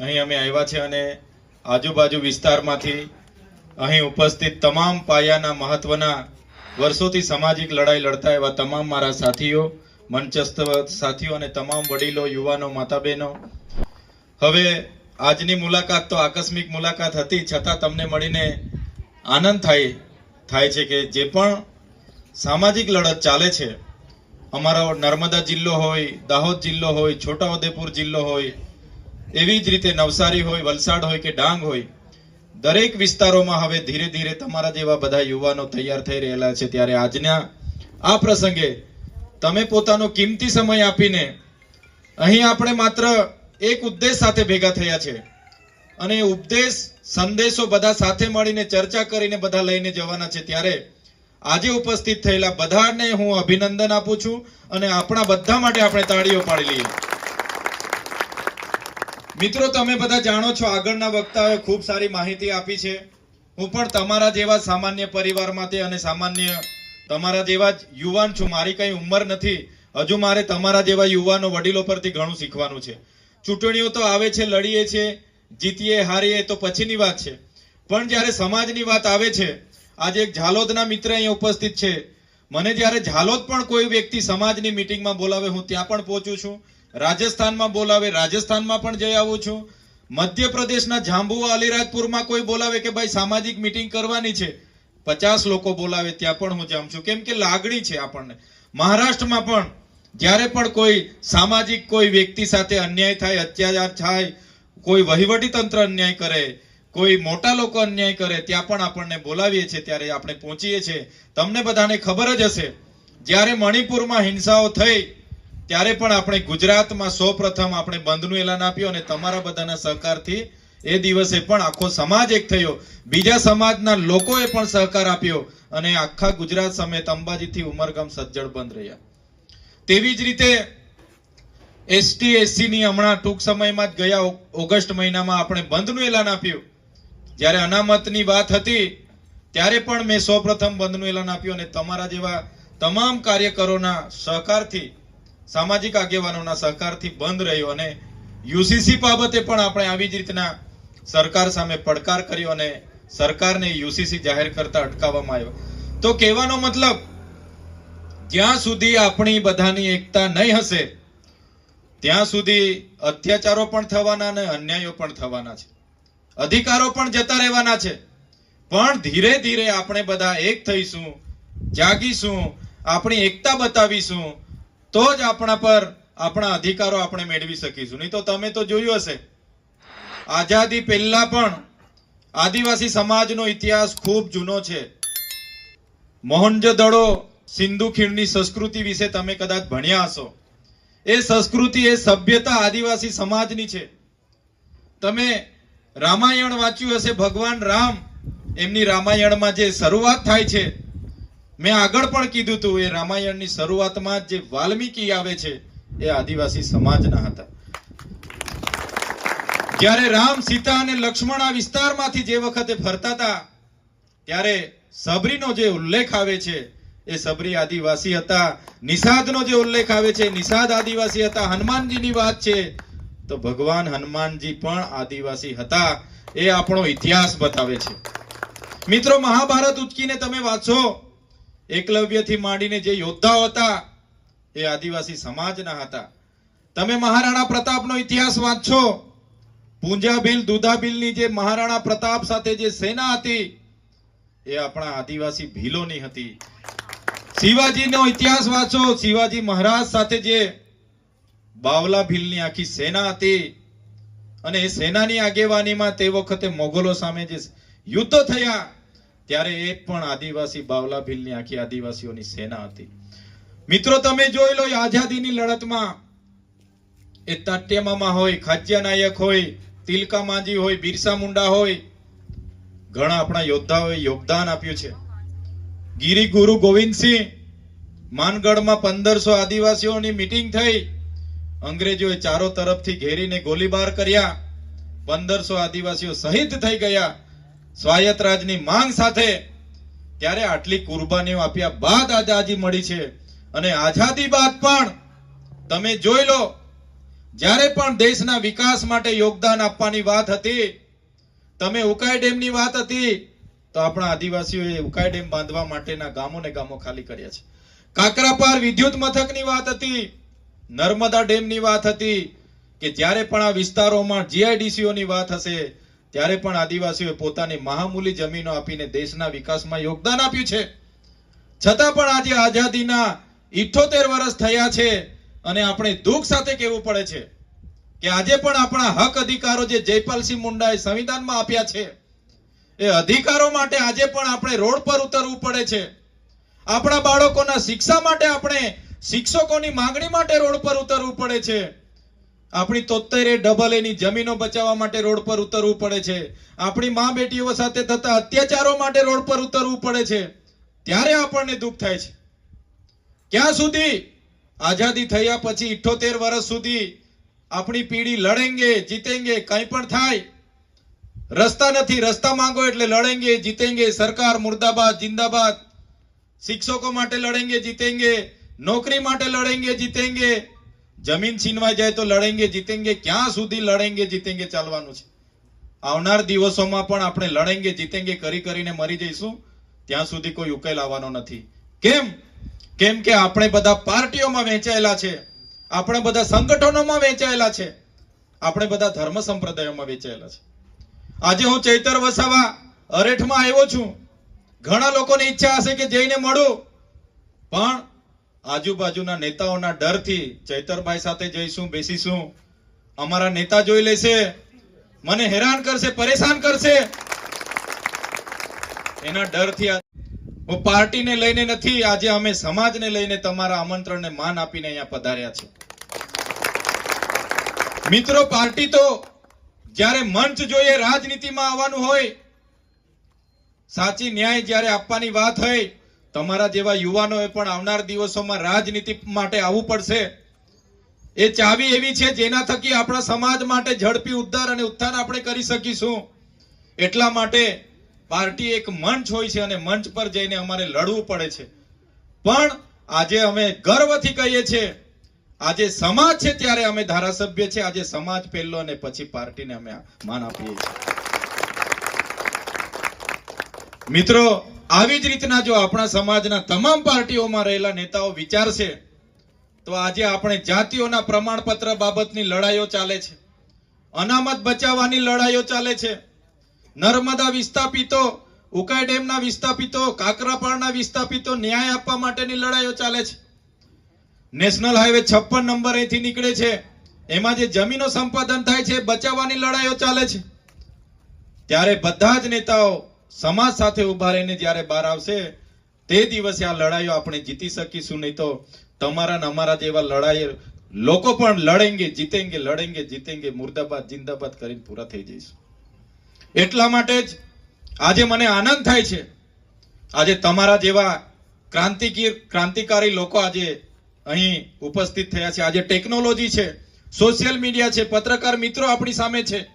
અહીં અમે આવ્યા છે અને આજુબાજુ વિસ્તારમાંથી અહીં ઉપસ્થિત તમામ પાયાના મહત્વના વર્ષોથી સામાજિક લડાઈ લડતા એવા તમામ મારા સાથીઓ, મંચસ્થ સાથીઓ અને તમામ વડીલો, યુવાનો માતા બહેનો હવે આજની મુલાકાત તો આકસ્મિક મુલાકાત હતી, છતાં તમને મળીને આનંદ થાય થાય છે કે જે પણ સામાજિક લડત ચાલે છે. અમારો નર્મદા જિલ્લો હોય, દાહોદ જિલ્લો હોય, છોટાઉદેપુર જિલ્લો હોય એવી જ રીતે નવસારી હોય, વલસાડ હોય કે ડાંગ હોય, દરેક વિસ્તારોમાં હવે ધીરે ધીરે તમારા જેવા બધા યુવાનો તૈયાર થઈ રહેલા છે. ત્યારે આજના આ પ્રસંગે તમે પોતાનો કિંમતી સમય આપીને અહીં આપણે માત્ર એક ઉદ્દેશ સાથે ભેગા થયા છે. અને ઉપદેશ, સંદેશો બધા સાથે મળીને ચર્ચા કરીને બધા લઈને જવાના છે. ત્યારે આજે ઉપસ્થિત થયેલા બધાને હું અભિનંદન આપું છું અને આપણા બધા માટે આપણે તાળીઓ પાડી લઈએ. મિત્રો, તમે બધા જાણો છો, આગળના વક્તાઓએ ખૂબ સારી માહિતી આપી છે. હું પણ તમારા જેવા સામાન્ય પરિવારમાંથી અને સામાન્ય તમારા જેવા જ યુવાન છું. મારી કઈ ઉંમર નથી. હજુ મારે તમારા જેવા યુવાનો વડીલો પરથી ઘણું શીખવાનું છે. ચૂંટણીઓ તો આવે છે, લડીએ છે, જીતીએ, હારીએ, તો પછીની વાત છે. પણ જ્યારે સમાજની વાત આવે છે, આજે એક ઝાલોદના મિત્ર અહીંયા ઉપસ્થિત છે. મને જ્યારે ઝાલોદ પણ કોઈ વ્યક્તિ સમાજની મિટિંગમાં બોલાવે, હું ત્યાં પણ પહોંચું છું. રાજસ્થાનમાં બોલાવે, રાજસ્થાનમાં પણ જઈ આવું છું. મધ્યપ્રદેશના જાંબુઆ અલીરાજપુરમાં કોઈ બોલાવે કે ભાઈ સામાજિક મિટિંગ કરવાની છે? પચાસ લોકો બોલાવે, ત્યાં પણ હું જાઉં છું. કેમ કે લાગણી છે આપણને. મહારાષ્ટ્રમાં પણ જ્યારે પણ કોઈ સામાજિક કોઈ વ્યક્તિ સાથે અન્યાય થાય, અત્યાચાર થાય, કોઈ વહીવટી તંત્ર અન્યાય કરે, કોઈ મોટા લોકો અન્યાય કરે, ત્યાં પણ આપણને બોલાવીએ છીએ, ત્યારે આપણે પહોંચીએ છીએ. તમને બધાને ખબર જ હશે, જ્યારે મણિપુરમાં હિંસાઓ થઈ ત્યારે પણ આપણે ગુજરાતમાં સૌપ્રથમ આપણે બંધનું એલાન આપ્યું અને તમારા બધાના સહકારથી એ દિવસે પણ આખો સમાજ એક થયો. બીજા સમાજના લોકોએ પણ સહકાર આપ્યો અને આખા ગુજરાત સમેત અંબાજીથી ઉમરગામ સજ્જડ બંધ રહ્યા. તેવી જ રીતે એસટી, એસસીની હમણાં ટૂંક સમયમાં જ ગયા ઓગસ્ટ મહિનામાં આપણે બંધનું એલાન આપ્યું. જ્યારે અનામતની વાત હતી, ત્યારે પણ મેં સૌપ્રથમ બંધનું એલાન આપ્યું અને તમારા જેવા તમામ કાર્યકરોના સહકારથી સામાજિક આગેવાનોના સહકારથી બંધ રહ્યો અને યુસીસી બાબતે પણ આપણે આવી જ રીતના સરકાર સામે પડકાર કર્યો અને સરકારને યુસીસી જાહેર કરતા અટકાવવામાં આવ્યો. તો કહેવાનો મતલબ, જ્યાં સુધી આપણી બધાની એકતા નહીં હશે, ત્યાં સુધી અત્યાચારો પણ થવાના અને અન્યાયો પણ થવાના છે. અધિકારો પણ જતા રહેવાના છે. પણ ધીરે ધીરે આપણે બધા એક થઈશું, જાગીશું, આપણી એકતા બતાવીશું તો જ આપણા પર આપણા અધિકારો આપણે મેળવી શકીશું. નહીં તો તમે તો જોયું હશે. આઝાદી પહેલા પણ આદિવાસી સમાજનો ઇતિહાસ ખૂબ જૂનો છે. મોહનજોદડો સિંધુ ખીણની સંસ્કૃતિ વિશે તમે કદાચ ભણ્યા હશો. એ સંસ્કૃતિ, એ સભ્યતા આદિવાસી સમાજની છે. તમે રામાયણ વાંચ્યું હશે, ભગવાન રામ એમની રામાયણમાં જે શરૂઆત થાય છે મેં આગળ પણ કીધું હતું એ રામાયણની શરૂઆતમાં જે વાલ્મીકી આવે છે, એ આદિવાસી સમાજના હતા. જ્યારે રામ, સીતા અને લક્ષ્મણ આ વિસ્તારમાંથી જે વખતે ફરતા હતા, ત્યારે સબરીનો જે ઉલ્લેખ આવે છે, એ સબરી આદિવાસી હતા. નિષાદનો જે ઉલ્લેખ આવે છે નિષાદ આદિવાસી હતા. હનુમાનજીની વાત છે, તો ભગવાન હનુમાનજી પણ આદિવાસી હતા. એ આપણો ઇતિહાસ બતાવે છે. મિત્રો, મહાભારત ઉચકીને તમે વાંચો એકલવ્યથી માંડીને જે યોદ્ધાઓ હતા, એ આદિવાસી સમાજના હતા. તમે મહારાણા પ્રતાપનો ઇતિહાસ વાંચો પૂંજાભીલ દુધાભીલની જે મહારાણા પ્રતાપ સાથે જે સેના હતી, એ આપણા આદિવાસી ભીલોની હતી. શિવાજીનો ઇતિહાસ વાંચો. શિવાજી મહારાજ સાથે જે બાવલા ભીલની આખી સેના હતી, અને એ સેનાની આગેવાનીમાં તે વખતે મોગલો સામે જે યુદ્ધ થયા ત્યારે એ પણ આદિવાસી બાવલા ભીલની આખી આદિવાસીઓની સેના હતી. મિત્રો, તમે જોઈ લો આઝાદીની લડતમાં એ તાટ્યમામા હોય ખાજ્યા નાયક હોય, તિલકા માંજી હોય, બિરસા મુંડા હોય, ઘણા આપણા યોદ્ધાઓએ યોગદાન આપ્યું છે. ગીરી ગુરુ ગોવિંદસિંહ માનગઢમાં પંદરસો આદિવાસીઓની મિટિંગ થઈ. અંગ્રેજોએ ચારો તરફથી ઘેરીને ગોળીબાર કર્યા. પંદરસો આદિવાસીઓ શહીદ થઈ ગયા. સ્વાયત્ત રાજની માંગ સાથે ત્યારે આટલી કુરબાનીઓ આપ્યા બાદ આઝાદી મળી છે. અને આઝાદી બાદ પણ તમે જોઈ લો, જ્યારે પણ દેશના વિકાસ માટે યોગદાન આપવાની વાત હતી, તમે ઉકાઈ ડેમની વાત હતી, તો આપણા આદિવાસીઓએ ઉકાઈ ડેમ બાંધવા માટેના ગામોને ગામો ખાલી કર્યા છે. કાકરાપાર વિદ્યુત મથકની વાત હતી, નર્મદા ડેમની વાત હતી, કે જ્યારે પણ આ વિસ્તારોમાં જીઆઈડીસીઓની વાત હશે ત્યારે પણ આદિવાસીઓએ પોતાની મહામૂલી જમીનો આપીને દેશના વિકાસમાં યોગદાન આપ્યું છે. છતાં પણ આજે આઝાદીના ઇઠોતેર વર્ષ થયા છે અને આપણે દુઃખ સાથે કહેવું પડે છે કે આજે પણ આપણા હક અધિકારો જે જયપાલસિંહ મુંડાએ સંવિધાનમાં આપ્યા છે, એ અધિકારો માટે આજે પણ આપણે રોડ પર ઉતરવું પડે છે. આપણા બાળકોના શિક્ષા માટે આપણે શિક્ષકોની માંગણી માટે રોડ પર ઉતરવું પડે છે. આપણી તોતેરે ડબલ એની જમીનો બચાવવા માટે રોડ પર ઉતરવું પડે છે. આપણી મા બેટીઓ સાથે થતા અત્યાચારો માટે રોડ પર ઉતરવું પડે છે. ત્યારે આપણને દુઃખ થાય છે. ક્યાં સુધી? આઝાદી થયા પછી ઇઠોતેર વર્ષ સુધી આપણી પેઢી લડેંગે, જીતેંગે, કંઈ પણ થાય. રસ્તા નથી, રસ્તા માંગો એટલે લડેંગે, જીતેંગે. સરકાર મુર્દાબાદ, જિંદાબાદ. શિક્ષકો માટે લડેંગે, જીતેંગે. નોકરી માટે લડેંગે, જીતેંગે. જમીન છીનવાઈ જાય તો લડેંગે, જીતેંગે, ક્યાં સુધી લડેંગે, જીતેંગે ચાલવાનું છે? આવનાર દિવસોમાં પણ આપણે લડેંગે, જીતેંગે કરી કરીને મરી જઈશું, ત્યાં સુધી કોઈ ઉકેલ આવવાનો નથી. કેમ? કેમ કે આપણે બધા પાર્ટીઓમાં વહેંચાયેલા છે. આપણે બધા સંગઠનોમાં વહેંચાયેલા છે. આપણે બધા ધર્મ સંપ્રદાયોમાં વહેંચાયેલા છે. આજે હું ચૈતર વસાવા અરેઠમાં આવ્યો છું. ઘણા લોકોની ઈચ્છા હશે કે જઈને મળું. પણ આજુબાજુના નેતાઓના ડરથી ચૈતરભાઈ સાથે જઈશું, બેસીશું. અમારા નેતા જોઈ લેશે. મને હેરાન કરશે, પરેશાન કરશે. એના ડરથી હું પાર્ટીને લઈને નથી, આજે અમે સમાજને લઈને તમારા આમંત્રણને માન આપીને અહીંયા પધાર્યા છે મિત્રો, પાર્ટી તો જ્યારે મંચ જોઈએ, રાજનીતિમાં આવવાનું હોય, સાચી ન્યાય જ્યારે આપવાની વાત હોય તમારા જેવા યુવાનોએ પણ આવનાર દિવસોમાં રાજનીતિ માટે આવવું પડશે. એ ચાવી એવી છે જેના થકી આપણા સમાજ માટે ઝડપી ઉદ્ધાર અને ઉત્થાન આપણે કરી શકીશું. એટલા માટે પાર્ટી એક મંચ હોય છે અને મંચ પર જઈને અમારે લડવું પડે છે. પણ આજે અમે ગર્વથી કહીએ છીએ, આજે સમાજ છે ત્યારે અમે ધારાસભ્ય છે, આજે સમાજ પહેલો અને પછી પાર્ટીને અમે માન આપીએ છીએ. મિત્રો આવી જ રીતના જો આપણા સમાજના તમામ પાર્ટીઓમાં રહેલા નેતાઓ વિચારશે, તો આજે આપણે જાતિઓના પ્રમાણપત્ર બાબતની લડાઈઓ ચાલે છે, અનામત બચાવવાની લડાઈઓ ચાલે છે, નર્મદા વિસ્થાપિતો, ઉકાઈ ડેમના વિસ્થાપિતો, કાકરાપાળના વિસ્થાપિતો ન્યાય આપવા માટેની લડાઈઓ ચાલે છે. નેશનલ હાઈવે છપ્પન નંબર અહીંથી નીકળે છે, એમાં જે જમીનો સંપાદન થાય છે બચાવવાની લડાઈઓ ચાલે છે. ત્યારે બધા જ નેતાઓ સમાજ સાથે ઊભા રહીને જ્યારે બહાર આવશે, તે દિવસે આ લડાઈઓ આપણે જીતી શકીશું. નહીં તો તમારા અમારા જેવા લડાઈ, લોકો પણ લડેંગે, જીતેંગે લડેંગે, જીતેંગે, મુર્દાબાદ, જિંદાબાદ કરીને પૂરા થઈ જઈશું. એટલા માટે જ આજે મને આનંદ થાય છે. આજે તમારા જેવા ક્રાંતિકીર, ક્રાંતિકારી લોકો આજે અહીં ઉપસ્થિત થયા છે. આજે ટેકનોલોજી છે, સોશિયલ મીડિયા છે, પત્રકાર મિત્રો આપણી સામે છે.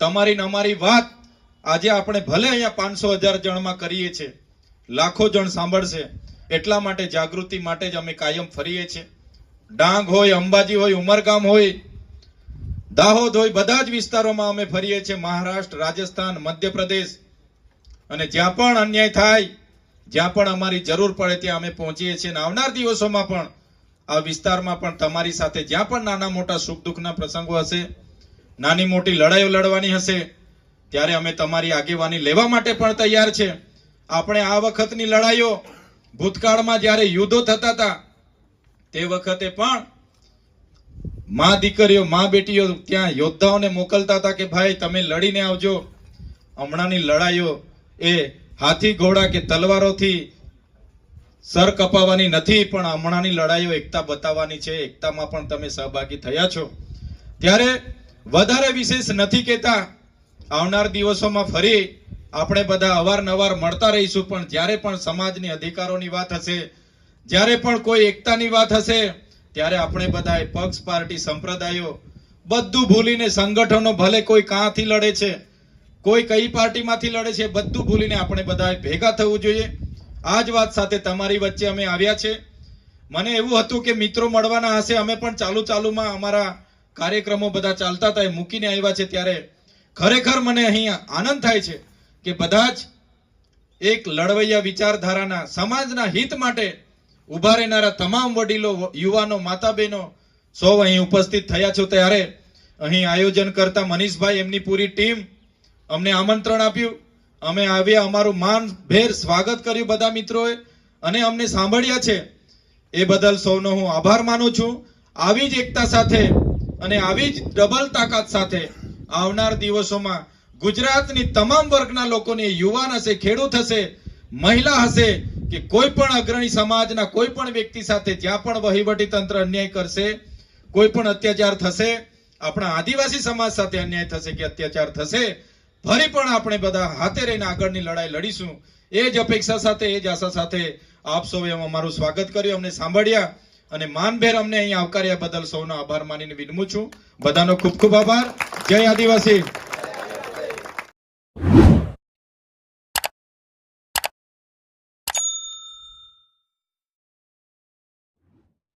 તમારી ને અમારી વાત આજે આપણે ભલે અહીંયા પાંચસો હજાર જણમાં કરીએ છીએ, લાખો જણ સાંભળશે, એટલા માટે જાગૃતિ માટે જ અમે કાયમ ફરીએ છીએ. ડાંગ હોય, અંબાજી હોય, ઉમરગામ હોય, દાહોદ હોય, બધા જ વિસ્તારોમાં અમે ફરીએ છીએ. મહારાષ્ટ્ર, રાજસ્થાન, મધ્યપ્રદેશ. અને જ્યાં પણ અન્યાય થાય, જ્યાં પણ અમારી જરૂર પડે ત્યાં અમે પહોંચીએ છીએ. અને આવનાર દિવસોમાં પણ આ વિસ્તારમાં પણ તમારી સાથે જ્યાં પણ નાના મોટા સુખ દુઃખના પ્રસંગો હશે, નાની મોટી લડાઈઓ લડવાની હશે ત્યારે અમે તમારી આગેવાની લેવા માટે પણ તૈયાર છે. આપણે આ વખતની લડાઈઓ ભૂતકાળમાં જ્યારે યુદ્ધો થતા હતા, તે વખતે પણ મા દીકરીઓ, મા બેટીઓ ત્યાં યોદ્ધાઓને મોકલતા હતા કે, ભાઈ, તમે લડીને આવજો. હમણાંની લડાઈઓ એ હાથી ઘોડા કે તલવારોથી સર કપાવવાની નથી, પણ હમણાંની લડાઈઓ એકતા બતાવવાની છે. એકતામાં પણ તમે સહભાગી થયા છો. ત્યારે વધારે વિશેષ નથી કહેતા. આવનાર દિવસોમાં ફરી આપણે બધા અવારનવાર મળતા રહીશું, પણ જ્યારે પણ સમાજની અધિકારોની વાત હશે, જ્યારે પણ કોઈ એકતાની વાત હશે, ત્યારે આપણે બધા પક્ષ, પાર્ટી, સંપ્રદાયો બધું ભૂલીને સંગઠનો ભલે કોઈ કાંથી લડે છે, કોઈ કઈ પાર્ટીમાંથી લડે છે, બધું ભૂલીને આપણે બધા ભેગા થવું જોઈએ. આ જ વાત સાથે તમારી વચ્ચે અમે આવ્યા છે. મને એવું હતું કે મિત્રો મળવાના હશે, અમે પણ ચાલુ ચાલુમાં અમારા કાર્યક્રમો બધા ચાલતા હતા, એ મૂકીને આવ્યા છે, ત્યારે ખરેખર મને અહીં આનંદ થાય છે કે બધા જ એક લડવૈયા વિચારધારાના સમાજના હિત માટે ઊભા રહેનારા તમામ વડીલો, યુવાનો માતા બહેનો સૌ અહીં ઉપસ્થિત થયા છો. ત્યારે અહીં આયોજન કરતા મનીષભાઈ એમની પૂરી ટીમ અમને આમંત્રણ આપ્યું. અમે આવ્યા, અમારું માન ભેર સ્વાગત કર્યું બધા મિત્રોએ અને અમને સાંભળ્યા છે. એ બદલ સૌનો હું આભાર માનું છું. આવી જ એકતા સાથે અને આવી જ ડબલ તાકાત સાથે આવનાર દિવસોમાં ગુજરાતની તમામ વર્ગના લોકોને યુવાન હશે, ખેડૂત હશે, મહિલા હશે, કે કોઈ પણ અગ્રણી સમાજના કોઈ પણ વ્યક્તિ સાથે જ્યાં પણ વહીવટી તંત્ર અન્યાય કરશે, કોઈ પણ અત્યાચાર થશે, આપણા આદિવાસી સમાજ સાથે અન્યાય થશે કે અત્યાચાર થશે, ફરી પણ આપણે બધા હાથે રહીને આગળની લડાઈ લડીશું. એ જ અપેક્ષા સાથે, એ જ આશા સાથે આપ સૌએ અમારું સ્વાગત કર્યું. અમને સાંભળ્યા. અને માનભેર અમને અહીં આવકાર્યા બદલ સૌનો આભાર માનીને વિનમું છું. બધાનો ખૂબ ખૂબ આભાર. જય આદિવાસી.